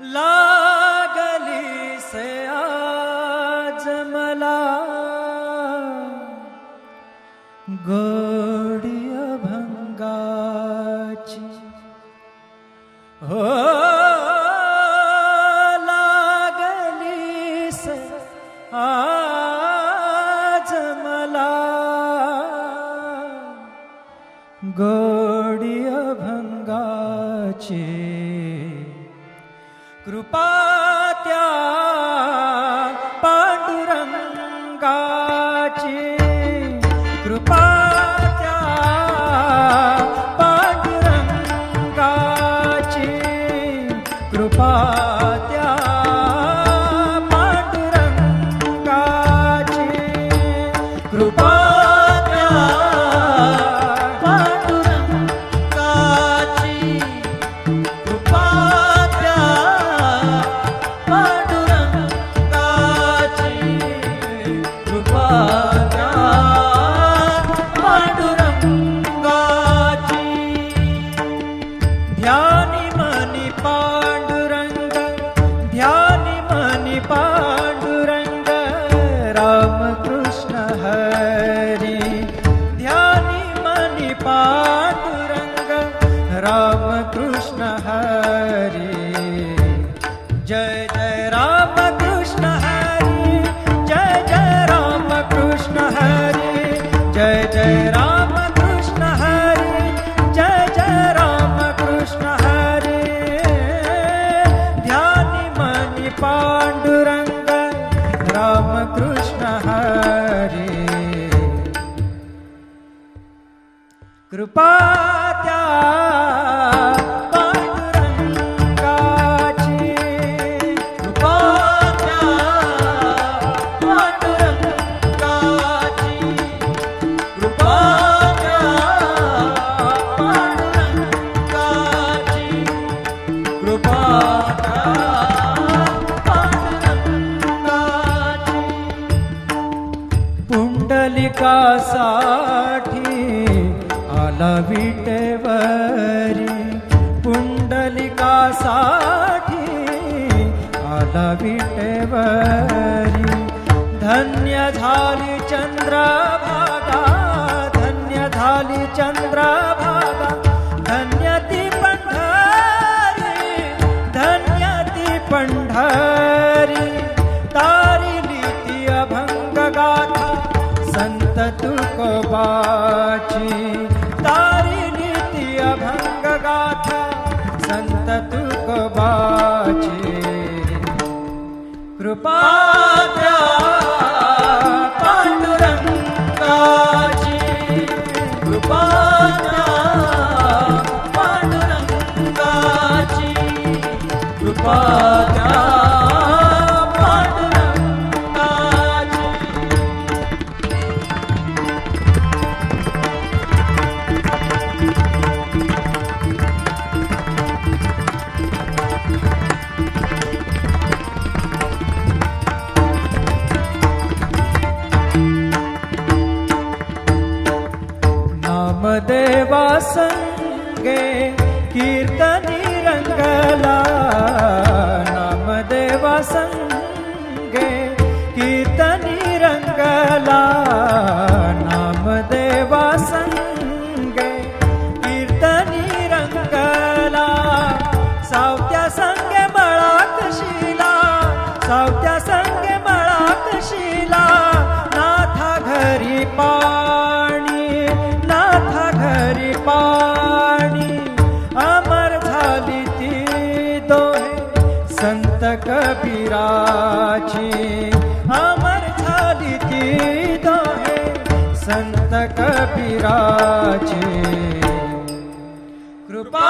लागली से आज मला. गोडी अभंगाची. हो लागली से आज मला. गोडी अभंगाची. कृपा त्या पांडुरंगाची. कृपा त्या पांडुरंगाची. कृपा त्या पाण्डुरङ्ग रामकृष्ण हरे। कृपा पुंडलिकासाठी आला विटेवरी. पुंडलिकासाठी आला विटेवरी. धन्य झाली चंद्रभागा धन्य झाली चंद्रभागा कीर्तनी रङ्गला नामदेवा सङ्गे कीर्तनी रङ्गला नामदेवा सङ्गे আছি আমার খালি কি দহে সন্ত কবিরাছি কৃপা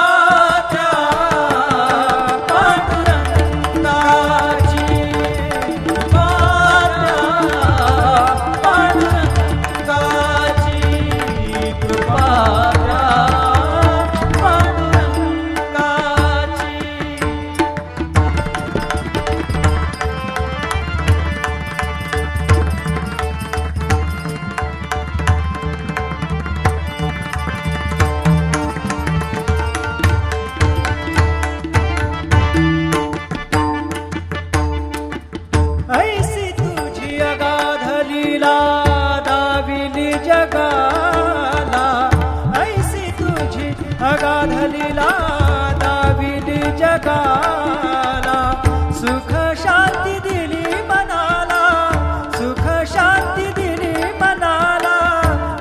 सुख शांती दिली मनाला सुख शांती दिली मनाला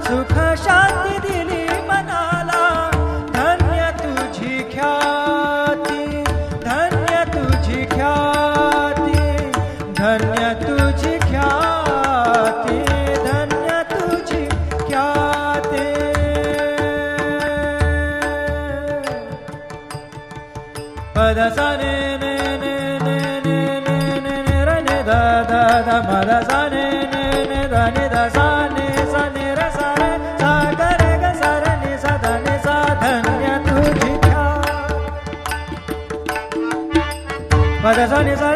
सुख शांती दिली मनाला. धन्य तुझी ख्याती धन्य तुझी ख्याती धन्य तुझी ख्याती धन्य तुझी ख्याती. पदसने da ma da sa ne ne ne da ni da sa ni sa ni ra sa re sa ga re ga sa ra ni sa da ni sa dhanya tu jitha ma da sa ni sa